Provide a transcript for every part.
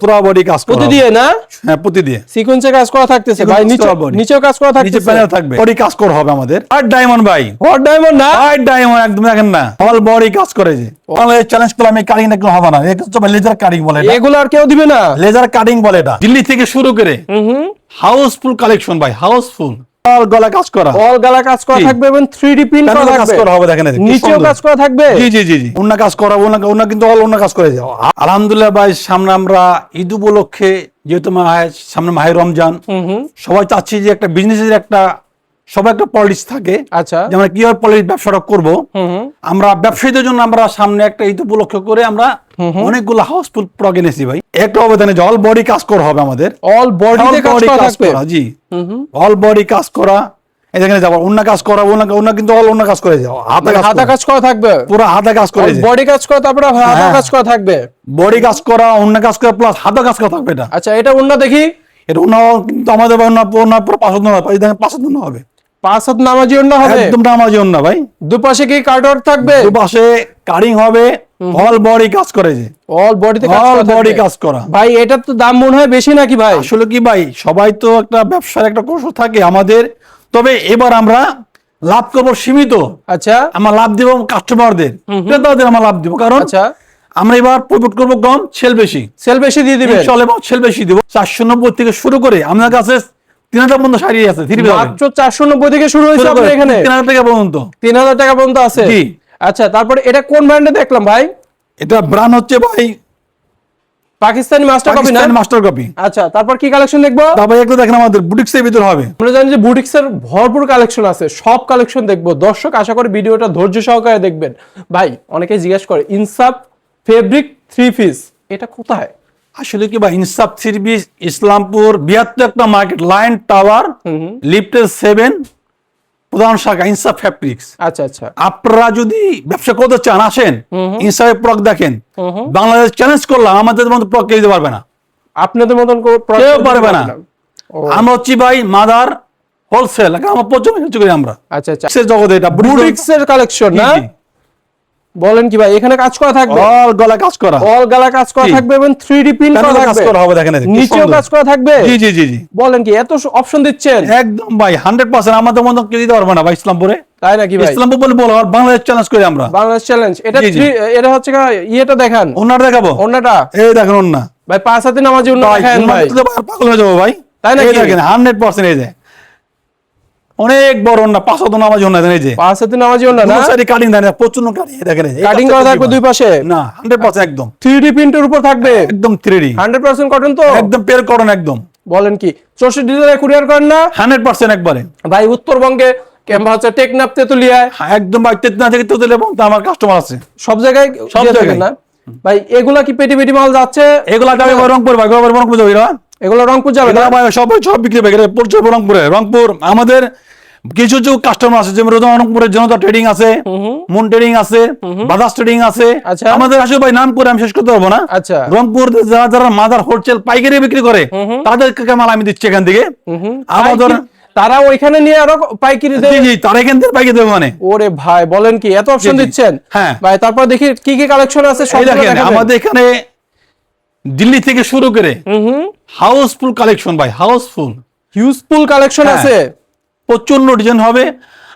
পুরো বডি কাজ করা প্রতি দিয়ে না? হ্যাঁ প্রতি দিয়ে। সিকোয়েন্সে কাজ করা থাকতেছে ভাই নিচে নিচেও কাজ করা নিচে প্যানেল থাকবে। বডি কাজ করা হবে আমাদের। আর ডায়মন্ড ভাই। হট ডায়মন্ড না? আর ডায়মন্ড একদম দেখেন না। অল বডি কাজ করে যে। চ্যালেঞ্জ করলাম এই কাটিং একদম হবে না। এটা হচ্ছে লেজার কাটিং বলে এগুলো আর কেউ দিবে না? লেজার কাটিং বলে এটা। দিল্লি থেকে শুরু করে হাউসফুল কালেকশন ভাই হাউসফুল অল গলা কাজ করা। অল গলা কাজ করা থাকবে এবং 3D প্রিন্ট করা কাজ করা হবে দেখেন নিচেও কাজ করা থাকবে? জি জি জি জি। অন্য কাজ করা অন্য অন্য কিন্তু অল অন্য কাজ করে যাও আলহামদুলিল্লাহ ভাই সামনে আমরা ঈদ উপলক্ষে যেহেতু সামনে মাহে রমজান সবাই চাচ্ছি যে একটা বিজনেসের একটা সবাই একটা পলিটিক্স থাকে। আচ্ছা। আমরা কীভাবে পলিটিক্স ব্যবসাটা করব। আমরা ব্যবসায়ীদের জন্য আমরা সামনে একটা ঈদ উপলক্ষ করে আমরা অনেকগুলো হাউসফুল প্রোডাক্ট এনেছি ভাই। একটা অবদানে যে অল বডি কাজ করা হবে আমাদের। অল All কাজ করা জি। অল বডি কাজ করা। এই দেখেন যাব অন্য কাজ করা অন্য অন্য কিন্তু অল অন্য কাজ করে যাও হাতে কাজ হাতা কাজ করা থাকবে? পুরো হাতে কাজ করে বডি কাজ করা তারপরে হাতা হ্যাঁ। কাজ করা থাকবে? বডি কাজ করা অন্য কাজ করা প্লাস হাতে কাজ করা থাকবে এটা। আচ্ছা এটা অন্য দেখি। এটা অন্য কিন্তু আমাদের অন্য পুরো পাঁচ দিন হবে। পাঁচ হবে। হাত একদম জন্য ভাই। দুপাশে কি কার্ডর থাকবে? দুপাশে কাটিং হবে অল বডি কাজ করে যে। অল বডিতে কাজ অল বডি কাজ করা। ভাই এটার তো দাম মনে হয় বেশি নাকি ভাই? আসলে কি ভাই সবাই তো একটা ব্যবসার একটা কৌশল থাকে আমাদের। তবে এবার আমরা লাভ করব সীমিত। আচ্ছা। আমরা লাভ দিব কাস্টমারদের ক্রেতাদের আমরা লাভ দিব। কারণ আচ্ছা। আমরা এবার প্রফিট করব কম সেল বেশি। সেল বেশি দিয়ে দিবে চলে সেল বেশি দিব। চারশো নব্বই থেকে শুরু করে আমাদের কাছে তিন হাজার পর্যন্ত শাড়ি আছে মাত্র চারশো নব্বই থেকে শুরু হয়েছে আপনার এখানে? তিন হাজার টাকা পর্যন্ত। তিন হাজার টাকা পর্যন্ত আছে? আচ্ছা তারপরে এটা কোন ব্র্যান্ডে দেখলাম ভাই? এটা ব্রান্ড হচ্ছে ভাই পাকিস্তানি মাস্টার কপি না? মাস্টার কপি আচ্ছা তারপর কি কালেকশন দেখব? তারপরে একটু দেখেন আমাদের বুটিক্স এর ভিতর হবে। আমরা জানি যে বুটিক্স এর ভরপুর কালেকশন আছে সব কালেকশন দেখব। দর্শক আশা করি ভিডিওটা ধৈর্য সহকারে দেখবেন। ভাই অনেকে জিজ্ঞেস করে ইনসাফ ফেব্রিক থ্রি পিস এটা কোথায়? আসলে কি ভাই ইনসাফ সিরবিস ইসলামপুর বিয়াত্তর একটা মার্কেট লাইন টাওয়ার লিফটের সেভেন প্রধান শাখা ইনসাফ ফ্যাব্রিক্স। আচ্ছা আচ্ছা। আপনারা যদি ব্যবসা করতে চান আসেন ইনসাফের প্রক দেখেন। বাংলাদেশ চ্যালেঞ্জ করলাম আমাদের মতো প্রক দিতে পারবে না। আপনাদের মতন কেউ পারবে না। আমরা হচ্ছি ভাই মাদার হোলসেল আমার প্রচুর আমরা। আচ্ছা আচ্ছা। জগতে এটা বুটিক্স এর কালেকশন না? বলেন কি ভাই এখানে কাজ করা থাকবে? অল গলা কাজ করা। অল গলা কাজ করা। থাকবে এবং 3D প্রিন্ট করা প্যানেলে কাজ করা হবে দেখেন নিচেও কাজ করা থাকবে? জি জি জি জি। বলেন কি এত অপশন দিচ্ছেন? একদম ভাই হান্ড্রেড পার্সেন্ট আমাদের মতো কেউ দিতে পারবে না ভাই ইসলামপুরে। তাই নাকি ভাই? ইসলামপুর বলে বলো আর বাংলাদেশ চ্যালেঞ্জ করি আমরা। বাংলাদেশ চ্যালেঞ্জ এটা এটা হচ্ছে কি, ইয়েটা দেখান। ওনার দেখাবো? অন্যটা এই দেখেন ওনা ভাই পাঁচ হাতে নামাজি ভাই দেখান ভাই। পাগল হয়ে যাব ভাই। তাই নাকি? দেখেন হান্ড্রেড পার্সেন্ট এই যে। অনেক বড় ওনা পাঁচ হাত নামাজ ওনা এই যে। পাঁচ হাতে নামাজি অন্য না? কাটিং দেন প্রচুর কাটিং দেখেন কাটিং করা থাকবে দুই পাশে। না হান্ড্রেড পার্সেন্ট একদম। থ্রি ডি প্রিন্টের উপর থাকবে? একদম থ্রি হান্ড্রেড পার্সেন্ট কটন তো? একদম পের করুন একদম। বলেন কি চৌষট্টি কুরিয়ার করেন না? হান্ড্রেড পার্সেন্ট একবারে। ভাই উত্তরবঙ্গে কিংবা হচ্ছে টেকনাফ তেতুলিয়ায়। হ্যাঁ, একদম ভাই তেতনা থেকে তোদের এবং আমার কাস্টমার আছে। সব জায়গায় সব জায়গায়। না? ভাই এগুলা কি পেটি পেটি মাল যাচ্ছে? এগুলা যাবে রংপুর ভাই রংপুর যাবে এগুলো রংপুর যাবে সব সব বিক্রি হবে। পড়ছে রংপুরে। রংপুর আমাদের কিছু কিছু কাস্টমার আছে যেমন রংপুরের জনতা ট্রেডিং আছে মুন ট্রেডিং আছে বাজাজ ট্রেডিং আছে। আচ্ছা। আমাদের আসলে ভাই নাম করে আমি শেষ করতে পারব না। আচ্ছা। রংপুর যারা যারা মাদার হোলসেল পাইকারি বিক্রি করে তাদেরকে মাল আমি দিচ্ছি এখান থেকে? আমাদের তারা ওইখানে নিয়ে আরও পাইকারি দেয় জি তারা এখান থেকে পাইকারি দেবে মানে। ওরে ভাই বলেন কি এত অপশন। দিচ্ছেন? হ্যাঁ। ভাই তারপর দেখি কি কি কালেকশন আছে সবগুলো দেখেন আমাদের এখানে দিল্লি থেকে শুরু করে হাউসফুল কালেকশন ভাই হাউসফুল। হিউজফুল কালেকশন হ্যাঁ। আছে? প্রচণ্ড ডিজাইন হবে।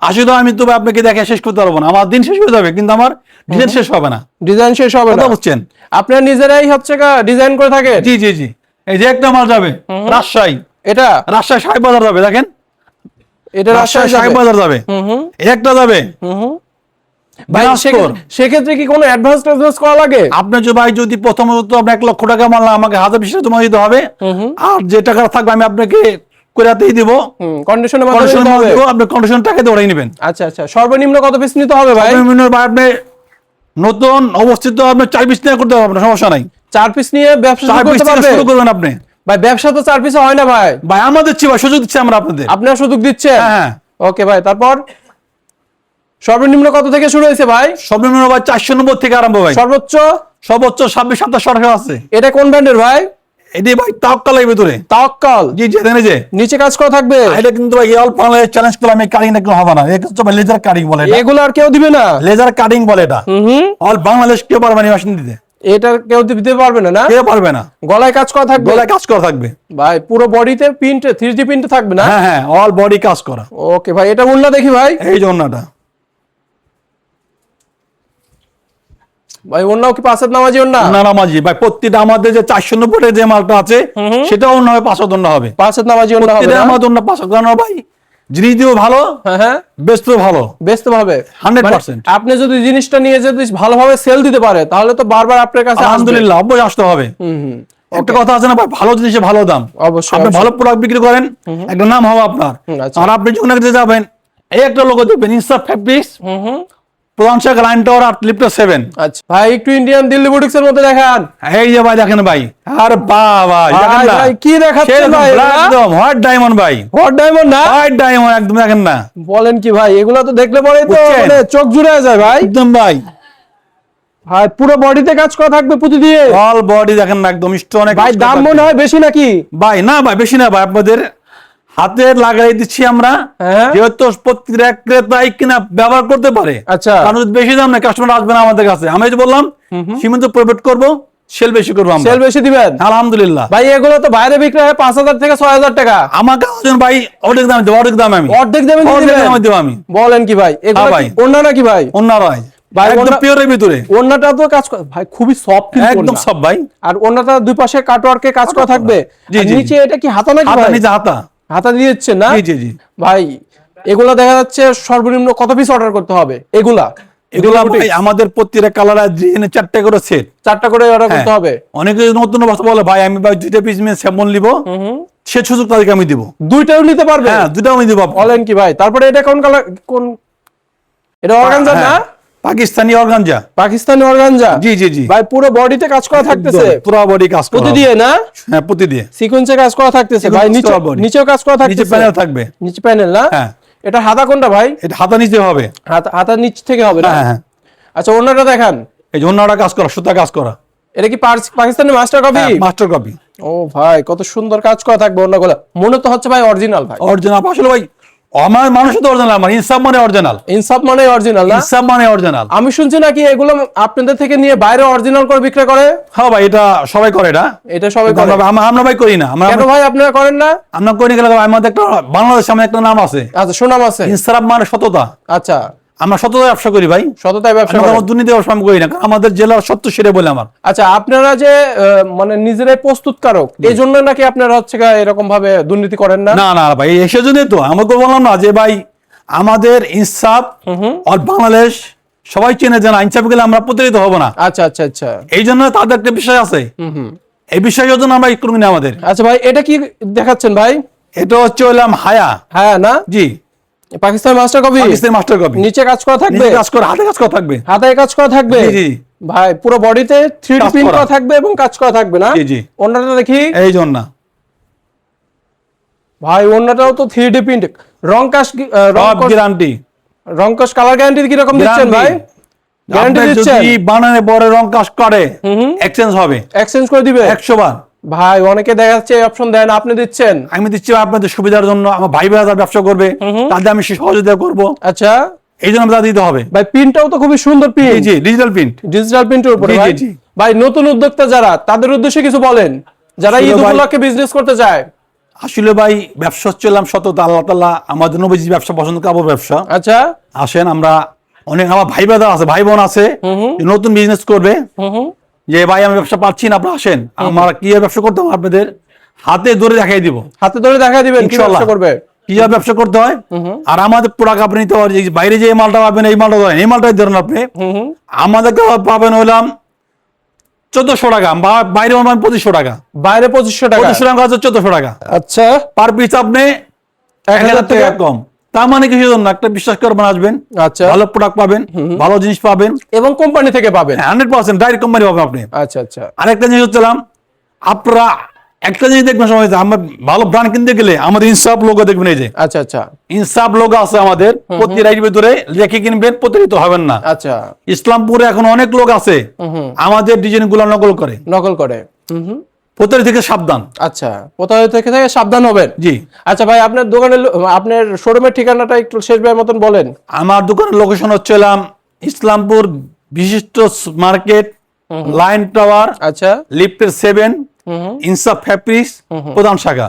আসলে আমি তো আপনাকে দেখে শেষ করতে পারব না। আমার দিন শেষ হয়ে যাবে কিন্তু আমার ডিজাইন শেষ হবে না। ডিজাইন শেষ হবে না। বুঝছেন? আপনারা নিজেরাই হচ্ছে ডিজাইন করে থাকেন? জি জি জি। এই যে একটা মাল যাবে রাজশাহী। এটা? রাজশাহী সাহেব বাজার যাবে দেখেন। এটা রাজশাহী সাহেব যাবে। বাজার যাবে। একটা যাবে। ভাই সেক্ষেত্রে- কি কোনো অ্যাডভান্স ট্যাডভান্স করা লাগে? আপনি যে ভাই যদি প্রথমত আপনি এক লক্ষ টাকা আমাকে হাজার বিশ টাকা দিতে হবে। আর যে টাকা থাকবে আমি আপনাকে করাতেই দিব। কন্ডিশনের কন্ডিশন মাধ্যমে আপনি কন্ডিশন টাকা দিয়ে ওরাই নেবেন। আচ্ছা আচ্ছা। সর্বনিম্ন কত পিস নিতে হবে ভাই? সর্বনিম্ন ভাই আপনি নতুন অবস্থিত আপনি চার পিস নিয়ে করতে পারবেন সমস্যা নাই। চার পিস নিয়ে ব্যবসা করতে শুরু করবেন আপনি। ভাই ব্যবসা তো চার পিসে হয় না ভাই। ভাই আমাদের দিচ্ছি ভাই সুযোগ দিচ্ছি আমরা আপনাদের। আপনারা সুযোগ দিচ্ছেন? হ্যাঁ। ওকে ভাই তারপর? সর্বনিম্ন কত থেকে শুরু হয়েছে ভাই? সর্বনিম্ন ভাই চারশো নব্বই থেকে আরম্ভ ভাই। সর্বোচ্চ? সর্বোচ্চ ছাব্বিশ সাতাশ টাকা আছে। এটা কোন ব্র্যান্ডের ভাই? এটি ভাই তাওকালের ভিতরে। তাওয়াক্কাল জি যে। নিচে কাজ করা থাকবে? এটা কিন্তু ভাই অল চ্যালেঞ্জ এই কাটিং একদম হবে না। এটা হচ্ছে লেজার কাটিং বলে এটা। এগুলো আর কেউ দিবে না? লেজার কাটিং বলে এটা। হুম অল বাংলাদেশ কেউ পারবে না মেশিন দিতে। এটা কেউ দিতে পারবে না না? কেউ পারবে না। গলায় কাজ করা থাকবে? গলায় কাজ করা থাকবে। ভাই পুরো বডিতে প্রিন্ট থ্রি ডি প্রিন্ট থাকবে না? হ্যাঁ হ্যাঁ অল বডি কাজ করা। ওকে ভাই এটা উল্লা দেখি ভাই। এই যে অন্যটা ভাই কি পাঁচের নামাজি অন্য নারামাজি ভাই প্রত্যেকটা আমাদের যে চারশো নব্বই যে মালটা আছে সেটাও অন্য হবে পাঁচশো দণ্ড হবে। পাঁচের নামাজি অন্য হবে আমাদের অন্য দণ্ড ভাই। জিনিস ভালো হ্যাঁ হ্যাঁ। ভালো। ব্যস্ত ভাবে 100% আপনি যদি জিনিসটা নিয়ে যদি ভালোভাবে সেল দিতে পারে তাহলে তো বারবার আপনার কাছে আলহামদুলিল্লাহ অবশ্যই আসতে হবে। একটা কথা আছে না ভাই ভালো জিনিসে ভালো দাম। অবশ্যই, আপনি ভালো প্রোডাক্ট বিক্রি করেন একটা নাম হবে আপনার। আচ্ছা। আর আপনি যখন যাবেন এই একটা লোক দেখবেন ইনসাফ ফ্যাব্রিক্স প্রধান শাখা লাইন টাওয়ার আর লিফটার সেভেন আচ্ছা। ভাই একটু ইন্ডিয়ান দিল্লি বুটিক্স এর দেখান। এই যে ভাই দেখেন ভাই। আর বাবা দেখেন না। কি দেখাচ্ছেন ভাই একদম হোয়াইট ডায়মন্ড ভাই। হট ডায়মন্ড না? হোয়াইট ডায়মন্ড একদম দেখেন না। বলেন কি ভাই এগুলো তো দেখলে পরে তো মানে চোখ জুড়ে যায় ভাই। একদম ভাই। ভাই পুরো বডিতে কাজ করা থাকবে পুঁতি দিয়ে অল বডি দেখেন না একদম স্টোন ভাই দাম মনে হয় বেশি নাকি? ভাই না ভাই বেশি না ভাই আপনাদের হাতে লাগাই দিচ্ছি আমরা হ্যাঁ। যেহেতু ক্রেতাই কিনা ব্যবহার করতে পারে। আচ্ছা। কারণ বেশি দাম না কাস্টমার আসবে না আমাদের কাছে। আমি যে বললাম সীমিত প্রফিট করব সেল বেশি করব আমরা। সেল বেশি দিবেন? আলহামদুলিল্লাহ। ভাই এগুলো তো বাইরে বিক্রি হয় পাঁচ হাজার থেকে ছয় হাজার টাকা। ভাই অর্ধেক দামে দেবো অর্ধেক দামে আমি। অর্ধেক দামে অর্ধেক দামে দেবো আমি। বলেন কি ভাই এগুলো হ্যাঁ ভাই। অন্য নাকি ভাই? অন্য ভাই। ভাই, পিওরের ভিতরে। অন্যটা তো কাজ করে ভাই খুবই সফট একদম সব ভাই। আর দুই পাশে কাটওয়ার্কে কাজ করা থাকবে? নিচে এটা কি হাতা নাকি হাতা নিচে হাতা। হাতা দিয়ে দিচ্ছে না? জি জি ভাই এগুলা দেখা যাচ্ছে সর্বনিম্ন কত পিস অর্ডার করতে হবে? এগুলা? এগুলো ভাই আমাদের কালার ডিজাইনে চারটে করে সেট চারটা করে অর্ডার করতে হবে? অনেকে নতুন বলে ভাই আমি ভাই দুইটা পিস মেয়ে স্যাম্পল নিব। সে সুযোগ তাদেরকে আমি দিব। দুইটাও নিতে পারবে? হ্যাঁ দুটো আমি দিব। বলেন কি ভাই তারপরে এটা কোন কালার কোন এটা অর্গানজা না? হ্যাঁ, পাকিস্তানি অর্গানজা। পাকিস্তানি অর্গানজা? জি জি জি। ভাই পুরো বডিতে কাজ করা থাকতেছে? পুরো বডি কাজ করা প্রতি দিয়ে না? হ্যাঁ প্রতি দিয়ে সিকোয়েন্সে কাজ করা থাকতেছে ভাই নিচে নিচেও কাজ করা নিচে প্যানেল থাকবে। নিচে প্যানেল না? হ্যাঁ। এটা হাতা কোনটা ভাই? এটা হাতা নিচে হবে। হাতা হাতার নিচ থেকে হবে না? হ্যাঁ হ্যাঁ। আচ্ছা অন্যটা দেখান। এই অন্যটা কাজ করা সুতা কাজ করা। এটা কি Pakistani master copy master copy ও ভাই কত সুন্দর কাজ করা থাকবে অন্যগুলো। মনে তো হচ্ছে ভাই অরিজিনাল ভাই। অরিজিনাল আসলে ভাই আমার মানুষ তো অরিজিনাল আমার ইনসাফ মানে অরিজিনাল ইনসাফ মানে অরিজিনাল না? ইনসাফ মানে অরিজিনাল আমি শুনছি নাকি এগুলো আপনাদের থেকে নিয়ে বাইরে অরিজিনাল করে বিক্রি করে? হ্যাঁ ভাই এটা সবাই করে এটা। এটা সবাই করে। আমরা আমরা- ভাই করি না। আমরা কেন ভাই আপনারা করেন না? আমরা করি ভাই, আমাদের একটা বাংলাদেশ সামনে একটা নাম আছে। আচ্ছা সুনাম আছে। ইনসাফ মানে সততা। আচ্ছা। আমরা সততা ব্যবসা করি ভাই। সততায় ব্যবসা আমরা দুর্নীতি ব্যবসা করি না কারণ আমাদের জেলার সত্য সেটা বলে আমার। আচ্ছা আপনারা যে মানে নিজেরাই প্রস্তুতকারক এই জন্য নাকি আপনারা হচ্ছে এরকম ভাবে দুর্নীতি করেন না? না না ভাই এসে জন্য তো। আমাকে বললাম না যে ভাই আমাদের ইনসাফ আর বাংলাদেশ সবাই চেনে জানা ইনসাফ গেলে আমরা প্রতারিত হব না। আচ্ছা আচ্ছা আচ্ছা। এই জন্য তাদের একটা বিষয় আছে। এই বিষয়ের জন্য আমরা না আমাদের। আচ্ছা ভাই এটা কি দেখাচ্ছেন ভাই? এটা হচ্ছে হলাম হায়া। হ্যাঁ না? জি। Pakistan master copy Pakistani master copy নিচে কাজ করা থাকবে? কাজ করে হাতে কাজ করা থাকবে। হাতায় কাজ করা থাকবে? জি, জি। ভাই পুরো বডিতে থ্রি ডি প্রিন্ট করা। থাকবে এবং কাজ করা থাকবে না? জি, জি। অন্যটা দেখি। এই জন্য ভাই অন্যটাও তো থ্রি ডি প্রিন্ট রং কাশ রং গ্যারান্টি রং কাশ কালার গ্যারান্টি কি রকম দিচ্ছেন ভাই? গ্যারান্টি দিচ্ছেন যদি বানানে বড় রং কাজ করে এক্সচেঞ্জ হবে। এক্সচেঞ্জ করে দিবে? একশো বার। ভাই অনেকে দেখা যাচ্ছে অপশন দেন আপনি দিচ্ছেন। আমি দিচ্ছি আপনাদের সুবিধার জন্য আমার ভাই ভাই ব্যবসা করবে তাদের আমি সহযোগিতা করব। আচ্ছা। এই জন্য আমাদের দিতে হবে। ভাই প্রিন্টটাও তো খুবই সুন্দর প্রিন্ট জি ডিজিটাল প্রিন্ট ডিজিটাল প্রিন্টের উপরে ভাই। জি। ভাই নতুন উদ্যোক্তা যারা তাদের উদ্দেশ্যে কিছু বলেন। যারা ঈদ উপলক্ষে বিজনেস করতে চায়। আসলে ভাই ব্যবসা হচ্ছিলাম সততা আল্লাহ তাল্লাহ আমাদের নবীজি ব্যবসা পছন্দ কাপড় ব্যবসা। আচ্ছা। আসেন আমরা অনেক আমার ভাই ব্রাদার আছে ভাই বোন আছে নতুন বিজনেস করবে। যে ভাই আমি ব্যবসা পাচ্ছি না আপনারা আসেন। আমরা কি ব্যবসা করতে হবে? আপনাদের হাতে ধরে দেখাই দিব। হাতে ধরে দেখা দিবেন ব্যবসা করবে? কীভাবে ব্যবসা করতে হয়? আর আমাদের প্রোডাক্ট আপনি নিতে পারেন বাইরে যে মালটা পাবেন এই মালটা ধরেন এই মালটাই ধরেন আপনি। আমাদেরকে পাবেন হইলাম চোদ্দশো টাকা বাইরে পাবেন পঁচিশশো টাকা। বাইরে পঁচিশশো টাকা। পঁচিশশো টাকা হচ্ছে চোদ্দশো টাকা। আচ্ছা। পার পিস আপনি এক হাজার টাকা। কম। তার মানে কিছু জন্য একটা বিশ্বাস করবেন আসবেন আচ্ছা। ভালো প্রোডাক্ট পাবেন ভালো জিনিস পাবেন। এবং কোম্পানি থেকে পাবেন। হান্ড্রেড পার্সেন্ট ডাইরেক্ট কোম্পানি পাবেন আপনি। আচ্ছা আচ্ছা। আরেকটা জিনিস হচ্ছিলাম আপনারা একটা জিনিস দেখবেন সময় আমরা ভালো ব্র্যান্ড কিনতে গেলে আমাদের ইনসাফ লোগো দেখবেন এই যে। আচ্ছা আচ্ছা। ইনসাফ লোগো আছে আমাদের প্রতি রাইড ভিতরে লেখে কিনবেন প্রতারিত হবেন না। আচ্ছা। ইসলামপুরে এখন অনেক লোক আছে আমাদের ডিজাইনগুলো নকল করে। নকল করে। প্রতারিত থেকে সাবধান। আচ্ছা কোথাও থেকে থেকে সাবধান হবেন। জি। আচ্ছা ভাই আপনার দোকানের আপনার শোরুমের ঠিকানাটা একটু শেষ ভাইয়ের মতন বলেন। আমার দোকানের লোকেশন হচ্ছিলাম ইসলামপুর বিশিষ্ট মার্কেট লাইন টাওয়ার আচ্ছা। লিফটের সেভেন ইনসাফ ফ্যাব্রিক্স প্রধান শাখা।